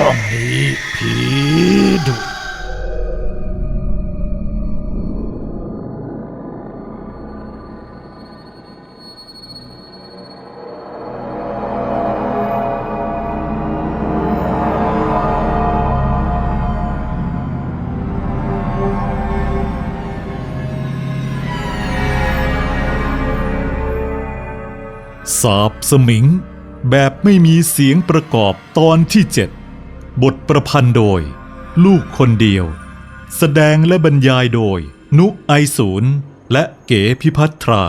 ช่องนี้ผีดุสาบสมิง แบบไม่มีเสียงประกอบตอนที่7 บทประพันธ์โดย ลูกคนเดียว แสดงและบรรยายโดย นุไอศูนย์และเก๋พิพัทรา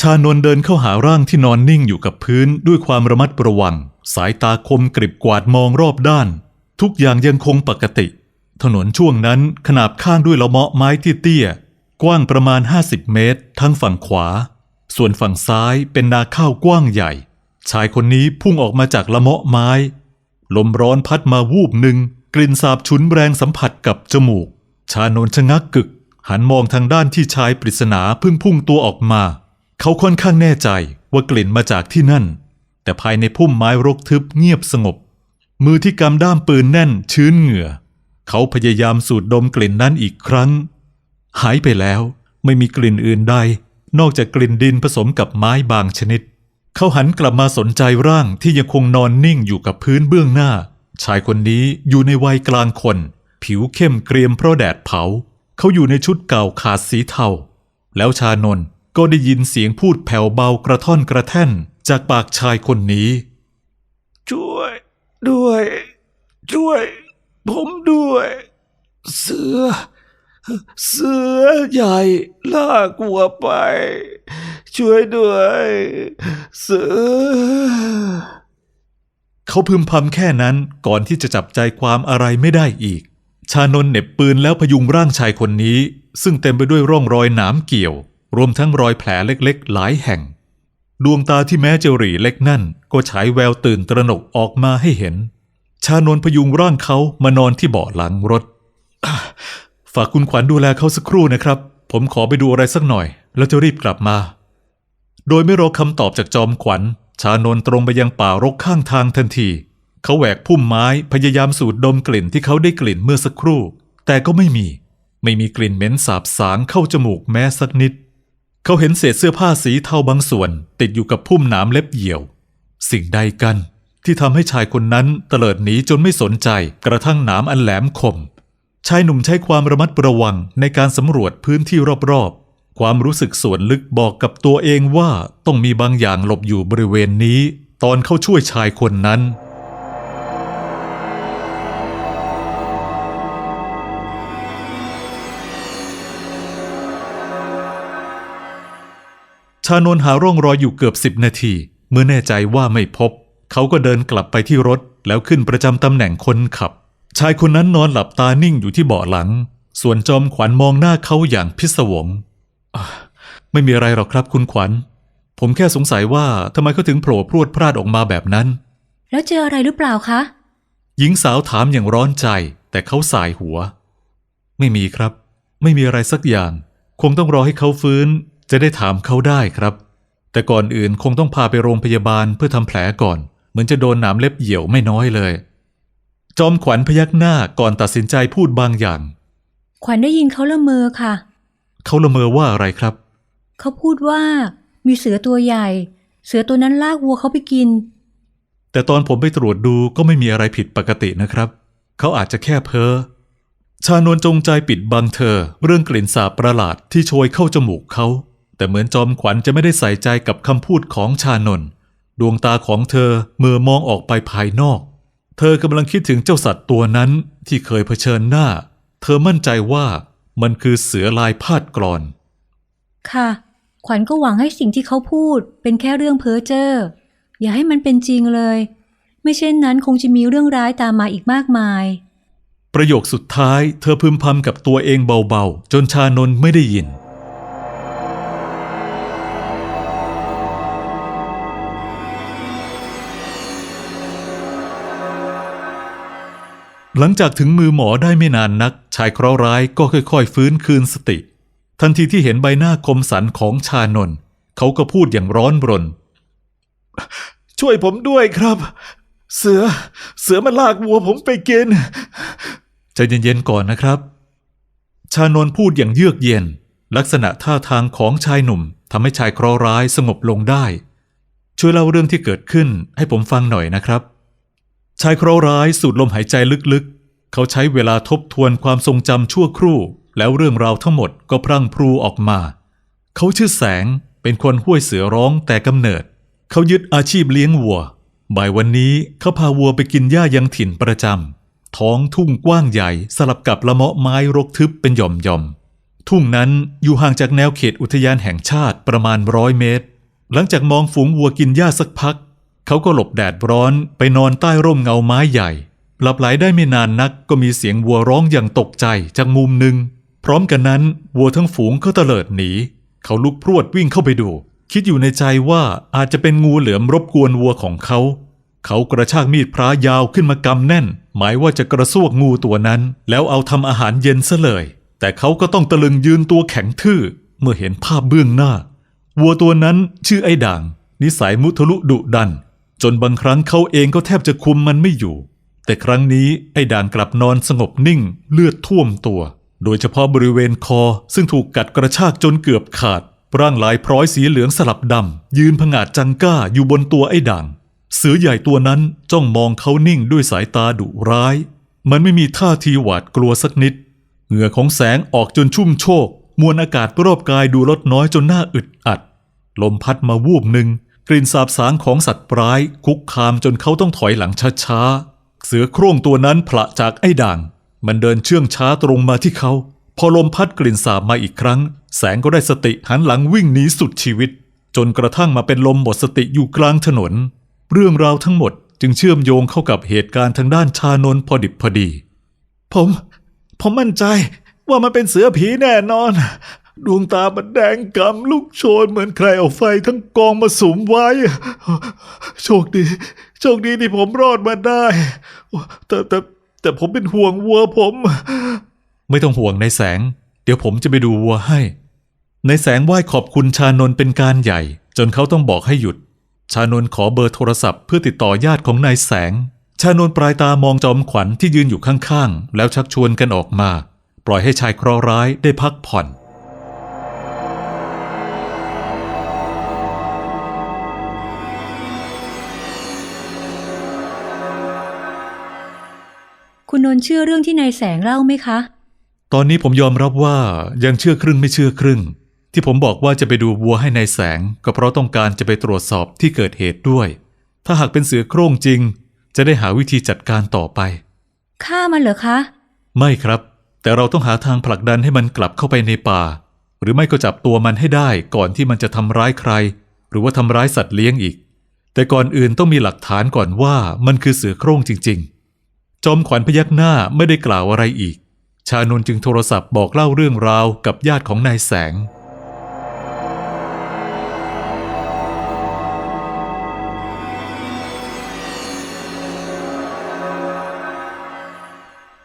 ชานนเดินเข้าหาร่างที่นอนนิ่งอยู่กับพื้นด้วยความระมัดระวัง สายตาคมกริบกวาดมองรอบด้าน ทุกอย่างยังคงปกติ ถนนช่วงนั้นขนาบข้างด้วยละเมาะไม้เตี้ยๆกว้างประมาณ 50 เมตร ทั้งฝั่งขวา ส่วนฝั่งซ้ายเป็นนาข้าวกว้างใหญ่ ชายคนนี้พุ่งออกมาจากละเมาะไม้ ลมร้อนพัดมาวูบหนึ่ง กลิ่นสาบฉุนแรงสัมผัสกับจมูก ชานนชะงักกึก หันมองทางด้านที่ชายปริศนาเพิ่งพุ่งตัวออกมา เขาค่อนข้างแน่ใจว่ากลิ่นมาจากที่นั่น แต่ภายในพุ่มไม้รกทึบเงียบสงบ มือที่กำด้ามปืนแน่นชื้นเหงื่อ เขาพยายามสูดดมกลิ่นนั้นอีกครั้ง หายไปแล้วไม่มีกลิ่นอื่นใด นอกจากกลิ่นดินผสมกับไม้บางชนิด เขาหันกลับมาสนใจร่างที่ยังคงนอนนิ่งอยู่กับพื้นเบื้องหน้า ชายคนนี้อยู่ในวัยกลางคน ผิวเข้มเกรียมเพราะแดดเผา เขาอยู่ในชุดเก่าขาดสีเทาแล้วชานนก็ได้ยินเสียงพูดแผ่วเบากระท่อนกระแท่นจากปากชายคนนี้ ช่วย ด้วย ช่วย ผมด้วย เสือ เสือใหญ่ล่ากวัวไป ช่วยด้วย เสือ เขาพึมพำแค่นั้นก่อนที่จะจับใจความอะไรไม่ได้อีก ชานนเหน็บปืนแล้วพยุงร่างชายคนนี้ ซึ่งเต็มไปด้วยร่องรอยหนามเกี่ยว รวมทั้งรอยแผลเล็กๆ หลายแห่ง ดวงตาที่แม้จะหรี่เล็กนั่น ก็ฉายแววตื่นตระหนกออกมาให้เห็น ชานนพยุงร่างเขามานอนที่เบาะหลังรถ ฝากคุณขวัญดูแลเขาสักครู่นะครับ ผมขอไปดูอะไรสักหน่อย แล้วจะรีบกลับมา โดยไม่รอคำตอบจากจอมขวัญ ชานนตรงไปยังป่ารกข้างทางทันที เขาแหวกพุ่มไม้พยายามสูดดมกลิ่นที่เขาได้กลิ่นเมื่อสักครู่ แต่ก็ไม่มี ไม่มีกลิ่นเหม็นสาบสางเข้าจมูกแม้สักนิด เขาเห็นเศษเสื้อผ้าสีเทาบางส่วน ติดอยู่กับพุ่มหนามเล็บเหี่ยว สิ่งใดกัน ที่ทำให้ชายคนนั้นเตลิดหนีจนไม่สนใจกระทั่งหนามอันแหลมคม ชายหนุ่มใช้ความระมัดระวังในการสำรวจพื้นที่รอบๆ ความรู้สึกส่วนลึกบอกกับตัวเองว่าต้องมีบางอย่างหลบอยู่บริเวณนี้ ตอนเขาช่วยชายคนนั้นชานนหาร่องรอยอยู่เกือบสิบนาที เมื่อแน่ใจว่าไม่พบ เขาก็เดินกลับไปที่รถแล้วขึ้นประจำตำแหน่งคนขับ ชายคนนั้นนอนหลับตานิ่งอยู่ที่เบาะหลัง ส่วนจอมขวัญมองหน้าเขาอย่างพิศวงอะไม่มีอะไรหรอกครับคุณขวัญ ผมแค่สงสัยว่าทำไมเขาถึงโผล่พรวดพลาดออกมาแบบนั้น แล้วเจออะไรหรือเปล่าคะ หญิงสาวถามอย่างร้อนใจ แต่เขาสายหัว ไม่มีครับ ไม่มีอะไรสักอย่าง คงต้องรอให้เขาฟื้น จะได้ถามเขาได้ครับ แต่ก่อนอื่นคงต้องพาไปโรงพยาบาลเพื่อทำแผลก่อน เหมือนจะโดนหนามเล็บเหี่ยวไม่น้อยเลย จอมขวัญพยักหน้าก่อนตัดสินใจพูดบางอย่าง ขวัญได้ยินเขาละเมอค่ะ เขาละเมอว่าอะไรครับ เขาพูดว่ามีเสือตัวใหญ่ เสือตัวนั้นลากวัวเขาไปกิน แต่ตอนผมไปตรวจดูก็ไม่มีอะไรผิดปกตินะครับ เขาอาจจะแค่เพ้อชานนท์จงใจปิดบังเธอ เรื่องกลิ่นสาบประหลาดที่โชยเข้าจมูกเขา แต่เหมือนจอมขวัญจะไม่ได้ใส่ใจกับคำพูดของชานนท์ ดวงตาของเธอเมื่อมองออกไปภายนอก เธอกำลังคิดถึงเจ้าสัตว์ตัวนั้นที่เคยเผชิญหน้า เธอมั่นใจว่ามันคือเสือลายพาดกรอน ค่ะ ขวัญก็หวังให้สิ่งที่เขาพูดเป็นแค่เรื่องเพ้อเจ้อ อย่าให้มันเป็นจริงเลย ไม่เช่นนั้นคงจะมีเรื่องร้ายตามมาอีกมากมาย ประโยคสุดท้าย เธอพึมพำกับตัวเองเบาๆ จนชานนท์ไม่ได้ยิน หลังจากถึงมือหมอได้ไม่นานนัก ชายเคราะห์ร้ายก็ค่อยๆ ฟื้นคืนสติ ทันทีที่เห็นใบหน้าคมสันของชานนท์เขาก็พูดอย่างร้อนรน ช่วยผมด้วยครับ เสือ เสือมันลากวัวผมไปกินใจเย็นๆก่อนนะครับ ชานนท์พูดอย่างเยือกเย็น ลักษณะท่าทางของชายหนุ่มทำให้ชายเคราะห์ร้ายสงบลงได้ ช่วยเล่าเรื่องที่เกิดขึ้นให้ผมฟังหน่อยนะครับ ชายเคราะห์ร้ายสูดลมหายใจลึกๆ เขาใช้เวลาทบทวนความทรงจำชั่วครู่ แล้วเรื่องราวทั้งหมดก็พรั่งพรูออกมา เขาชื่อแสงเป็นคนห้วยเสือร้องแต่กำเนิด เขายึดอาชีพเลี้ยงวัว บ่ายวันนี้เขาพาวัวไปกินหญ้ายังถิ่นประจำท้องทุ่งกว้างใหญ่สลับกับละเมาะไม้รกทึบเป็นหย่อมๆทุ่งนั้นอยู่ห่างจากแนวเขตอุทยานแห่งชาติประมาณร้อยเมตร หลังจากมองฝูงวัวกินหญ้าสักพัก เขาก็หลบแดดร้อนไปนอนใต้ร่มเงาไม้ใหญ่ หลับไหลได้ไม่นานนักก็มีเสียงวัวร้องอย่างตกใจจากมุมหนึ่ง พร้อมกันนั้นวัวทั้งฝูงก็เตลิดหนี เขาลุกพรวดวิ่งเข้าไปดู คิดอยู่ในใจว่าอาจจะเป็นงูเหลือมรบกวนวัวของเขา เขากระชากมีดพระยาวขึ้นมากำแน่น หมายว่าจะกระซวกงูตัวนั้น แล้วเอาทำอาหารเย็นซะเลย แต่เขาก็ต้องตะลึงยืนตัวแข็งทื่อ เมื่อเห็นภาพเบื้องหน้า วัวตัวนั้นชื่อไอ้ด่างนิสัยมุทะลุดุดัน จนบางครั้งเขาเองก็แทบจะคุมมันไม่อยู่ แต่ครั้งนี้ไอ้ด่างกลับนอนสงบนิ่งเลือดท่วมตัว โดยเฉพาะบริเวณคอซึ่งถูกกัดกระชากจนเกือบขาด ร่างลายพร้อยสีเหลืองสลับดำ ยืนผงาดจังก้าอยู่บนตัวไอ้ด่าง เสือใหญ่ตัวนั้นจ้องมองเขานิ่งด้วยสายตาดุร้าย มันไม่มีท่าทีหวาดกลัวสักนิด เหงื่อของแสงออกจนชุ่มโชกมวลอากาศรอบกายดูลดน้อยจนหน่าอึดอัด ลมพัดมาวูบหนึ่ง กลิ่นสาบสางของสัตว์ร้ายคุกคามจนเขาต้องถอยหลังช้าๆ เสือโคร่งตัวนั้นผละจากไอ้ด่าง มันเดินเชื่องช้าตรงมาที่เขา พอลมพัดกลิ่นสาบมาอีกครั้ง แสงก็ได้สติหันหลังวิ่งหนีสุดชีวิต จนกระทั่งมาเป็นลมหมดสติอยู่กลางถนน เรื่องราวทั้งหมดจึงเชื่อมโยงเข้ากับเหตุการณ์ทางด้านชานนพอดิบพอดี ผม ผมมั่นใจว่ามันเป็นเสือผีแน่นอน ดวงตามันแดงกำลุกโชนเหมือนใครเอาไฟทั้งกองมาสุมไว้ โชคดี โชคดีที่ผมรอดมาได้ แต่แต่แต่ผมเป็นห่วงวัวผม ไม่ต้องห่วงในแสง เดี๋ยวผมจะไปดูวัวให้ในแสงไหว้ขอบคุณชานนท์เป็นการใหญ่ จนเขาต้องบอกให้หยุด ชานนท์ขอเบอร์โทรศัพท์เพื่อติดต่อญาติของนายแสง ชานนท์ปลายตามองจอมขวัญที่ยืนอยู่ข้างๆ แล้วชักชวนกันออกมา ปล่อยให้ชายเคราะห์ร้ายได้พักผ่อน คุณนนท์เชื่อเรื่องที่นายแสงเล่าไหมคะ ตอนนี้ผมยอมรับว่ายังเชื่อครึ่งไม่เชื่อครึ่ง ที่ผมบอกว่าจะไปดูวัวให้ในายแสง ก็เพราะต้องการจะไปตรวจสอบที่เกิดเหตุด้วย ถ้าหากเป็นเสือโคร่งจริง จะได้หาวิธีจัดการต่อไป ฆ่ามันเหรอคะ ไม่ครับ แต่เราต้องหาทางผลักดันให้มันกลับเข้าไปในป่า หรือไม่ก็จับตัวมันให้ได้ก่อนที่มันจะทำร้ายใคร หรือว่าทำร้ายสัตว์เลี้ยงอีก แต่ก่อนอื่นต้องมีหลักฐานก่อนว่ามันคือเสือโคร่งจริง ๆ จอมขวัญพยักหน้าไม่ได้กล่าวอะไรอีก ชานนท์จึงโทรศัพท์บอกเล่าเรื่องราวกับญาติของนายแสง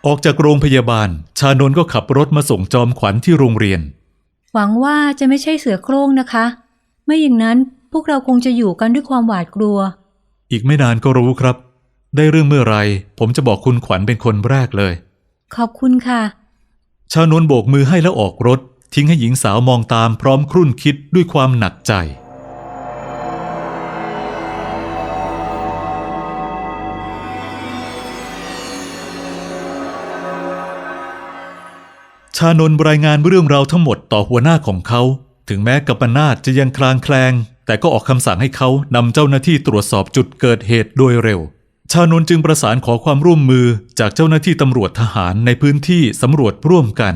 ออกจากโรงพยาบาล ชานนท์ก็ขับรถมาส่งจอมขวัญที่โรงเรียน หวังว่าจะไม่ใช่เสือโคร่งนะคะ ไม่อย่างนั้นพวกเราคงจะอยู่กันด้วยความหวาดกลัว อีกไม่นานก็รู้ครับ ได้เรื่องเมื่อไหรผมจะบอกคุณขวัญเป็นคนแรกเลย ขอบคุณค่ะ ชานนท์โบกมือให้แล้วออกรถ ทิ้งให้หญิงสาวมองตามพร้อมครุ่นคิดด้วยความหนักใจ ชานนท์รายงานเรื่องราวทั้งหมดต่อหัวหน้าของเขา ถึงแม้กัปนาตจะยังคลางแคลง แต่ก็ออกคำสั่งให้เขานำเจ้าหน้าที่ตรวจสอบจุดเกิดเหตุโดยเร็ว ชานนท์จึงประสานขอความร่วมมือจากเจ้าหน้าที่ตำรวจทหารในพื้นที่สำรวจร่วมกัน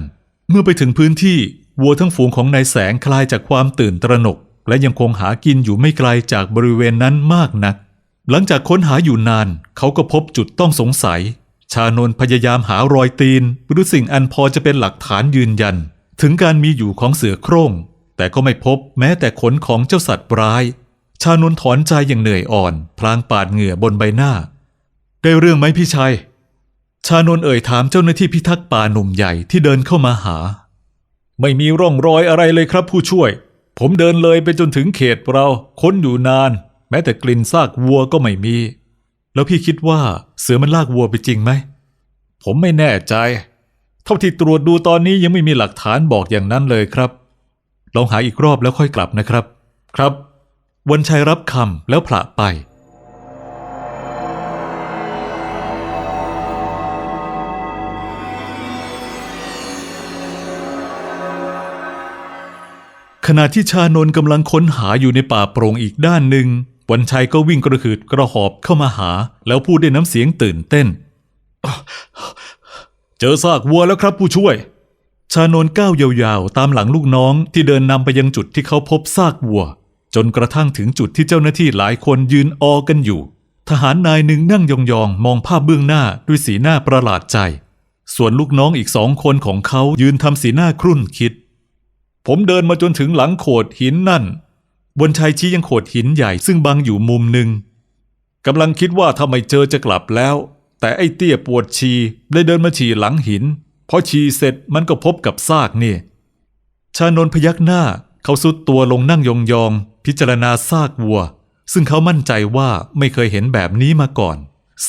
เมื่อไปถึงพื้นที่วัวทั้งฝูงของนายแสงคลายจากความตื่นตระหนก และยังคงหากินอยู่ไม่ไกลจากบริเวณนั้นมากนัก หลังจากค้นหาอยู่นาน เขาก็พบจุดต้องสงสัย ชานนท์พยายามหารอยตีน หรือสิ่งอันพอจะเป็นหลักฐานยืนยัน ถึงการมีอยู่ของเสือโคร่งแต่ก็ไม่พบแม้แต่ขนของเจ้าสัตว์ร้าย ชานนท์ถอนใจอย่างเหนื่อยอ่อน พลางปาดเหงื่อบนใบหน้า ได้เรื่องไหมพี่ชัย ชานนเอ่ยถามเจ้าหน้าที่พิทักษ์ป่าหนุ่มใหญ่ที่เดินเข้ามาหา ไม่มีร่องรอยอะไรเลยครับผู้ช่วย ผมเดินเลยไปจนถึงเขตเรา ค้นอยู่นาน แม้แต่กลิ่นซากวัวก็ไม่มี แล้วพี่คิดว่าเสือมันลากวัวไปจริงไหม ผมไม่แน่ใจ เท่าที่ตรวจดูตอนนี้ยังไม่มีหลักฐานบอกอย่างนั้นเลยครับ ลองหาอีกรอบแล้วค่อยกลับนะครับ ครับ วันชัยรับคำแล้วผละไป ขณะที่ชานนกำลังค้นหาอยู่ในป่าโปร่งอีกด้านหนึ่ง วันชัยก็วิ่งกระหืดกระหอบเข้ามาหา แล้วพูดด้วยน้ำเสียงตื่นเต้น เจอซากวัวแล้วครับผู้ช่วย ชานนก้าวยาวๆ ตามหลังลูกน้องที่เดินนำไปยังจุดที่เขาพบซากวัว จนกระทั่งถึงจุดที่เจ้าหน้าที่หลายคนยืนออกันอยู่ ทหารนายหนึ่งนั่งยองๆ มองภาพเบื้องหน้าด้วยสีหน้าประหลาดใจ ส่วนลูกน้องอีกสองคนของเขายืนทำสีหน้าครุ่นคิด ผมเดินมาจนถึงหลังโขดหินนั่น บนชายชี้ยังโขดหินใหญ่ซึ่งบังอยู่มุมหนึ่งกำลังคิดว่าถ้าไม่เจอจะกลับแล้ว แต่ไอ้เตี้ยปวดฉี่เลยเดินมาฉี่หลังหินพอฉี่เสร็จมันก็พบกับซากนี่ ชานนพยักหน้าเขาสุดตัวลงนั่งยองๆพิจารณาซากวัว ซึ่งเขามั่นใจว่าไม่เคยเห็นแบบนี้มาก่อน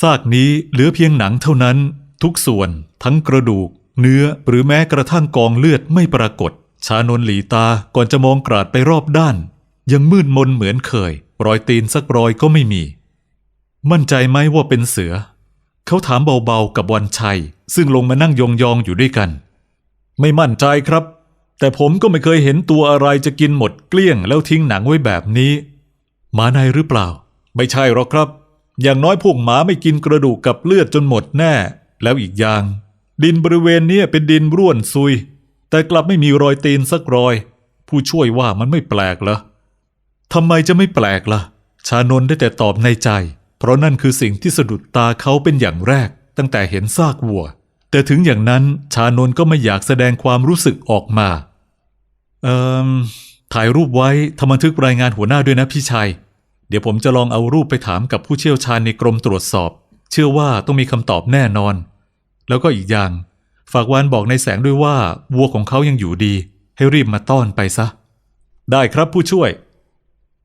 ซากนี้เหลือเพียงหนังเท่านั้น ทุกส่วน ทั้งกระดูก เนื้อหรือแม้กระทั่งกองเลือดไม่ปรากฏ ชานนหลีตาก่อนจะมองกราดไปรอบด้าน ยังมืดมนเหมือนเคย รอยตีนสักรอยก็ไม่มี มั่นใจไหมว่าเป็นเสือ เขาถามเบาๆกับวันชัย ซึ่งลงมานั่งยองๆอยู่ด้วยกัน ไม่มั่นใจครับ แต่ผมก็ไม่เคยเห็นตัวอะไรจะกินหมดเกลี้ยงแล้วทิ้งหนังไว้แบบนี้หมาในหรือเปล่า ไม่ใช่หรอกครับ อย่างน้อยพวกหมาไม่กินกระดูกกับเลือดจนหมดแน่ แล้วอีกอย่าง ดินบริเวณนี้เป็นดินร่วนซุย แต่กลับไม่มีรอยตีนสักรอย ผู้ช่วยว่ามันไม่แปลกเหรอทำไมจะไม่แปลกล่ะ ชานนได้แต่ตอบในใจ เพราะนั่นคือสิ่งที่สะดุดตาเขาเป็นอย่างแรก ตั้งแต่เห็นซากวัว แต่ถึงอย่างนั้นชานนก็ไม่อยากแสดงความรู้สึกออกมา เอ่อถ่ายรูปไว้ทำบันทึกรายงานหัวหน้าด้วยนะพี่ชัย เดี๋ยวผมจะลองเอารูปไปถามกับผู้เชี่ยวชาญในกรมตรวจสอบ เชื่อว่าต้องมีคำตอบแน่นอน แล้วก็อีกอย่าง ฝากวานบอกในแสงด้วยว่าวัวของเขายังอยู่ดี ให้รีบมาต้อนไปซะ ได้ครับผู้ช่วย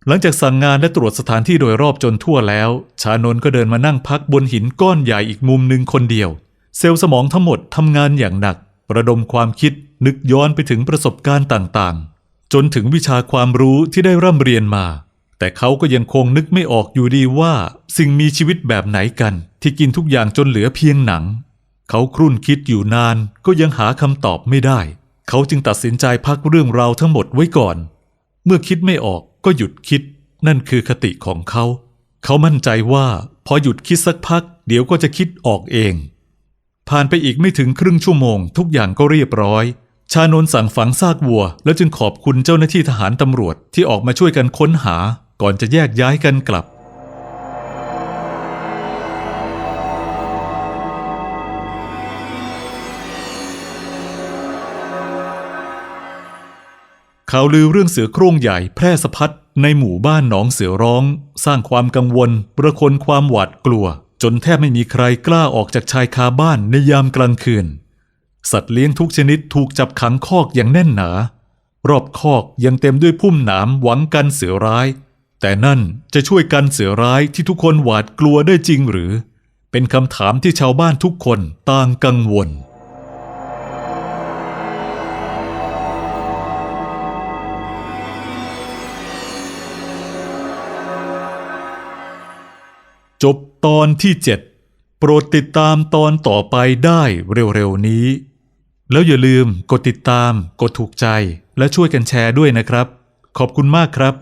หลังจากสั่งงานและตรวจสถานที่โดยรอบจนทั่วแล้ว ชานนก็เดินมานั่งพักบนหินก้อนใหญ่อีกมุมหนึ่งคนเดียว เซลล์สมองทั้งหมดทำงานอย่างหนักระดมความคิดนึกย้อนไปถึงประสบการณ์ต่างๆ จนถึงวิชาความรู้ที่ได้ร่ำเรียนมา แต่เขาก็ยังคงนึกไม่ออกอยู่ดีว่า สิ่งมีชีวิตแบบไหนกัน ที่กินทุกอย่างจนเหลือเพียงหนัง เขาครุ่นคิดอยู่นานก็ยังหาคำตอบไม่ได้ เขาจึงตัดสินใจพักเรื่องราวทั้งหมดไว้ก่อน เมื่อคิดไม่ออกก็หยุดคิด นั่นคือคติของเขา เขามั่นใจว่า พอหยุดคิดสักพัก เดี๋ยวก็จะคิดออกเอง ผ่านไปอีกไม่ถึงครึ่งชั่วโมง ทุกอย่างก็เรียบร้อย ชานนสั่งฝังซากวัว แล้วจึงขอบคุณเจ้าหน้าที่ทหารตำรวจที่ออกมาช่วยกันค้นหา ก่อนจะแยกย้ายกันกลับ ข่าวลือเรื่องเสือโคร่งใหญ่แพร่สะพัดในหมู่บ้านหนองเสือร้อง สร้างความกังวล ประคนความหวาดกลัว จนแทบไม่มีใครกล้าออกจากชายคาบ้านในยามกลางคืน สัตว์เลี้ยงทุกชนิดถูกจับขังคอกอย่างแน่นหนา รอบคอกยังเต็มด้วยพุ่มหนามหวังกันเสือร้าย แต่นั่นจะช่วยกันเสือร้ายที่ทุกคนหวาดกลัวได้จริงหรือ เป็นคำถามที่ชาวบ้านทุกคนต่างกังวล จบตอนที่ 7 โปรดติดตามตอนต่อไปได้เร็วๆนี้ แล้วอย่าลืมกดติดตาม กดถูกใจ และช่วยกันแชร์ด้วยนะครับ ขอบคุณมากครับ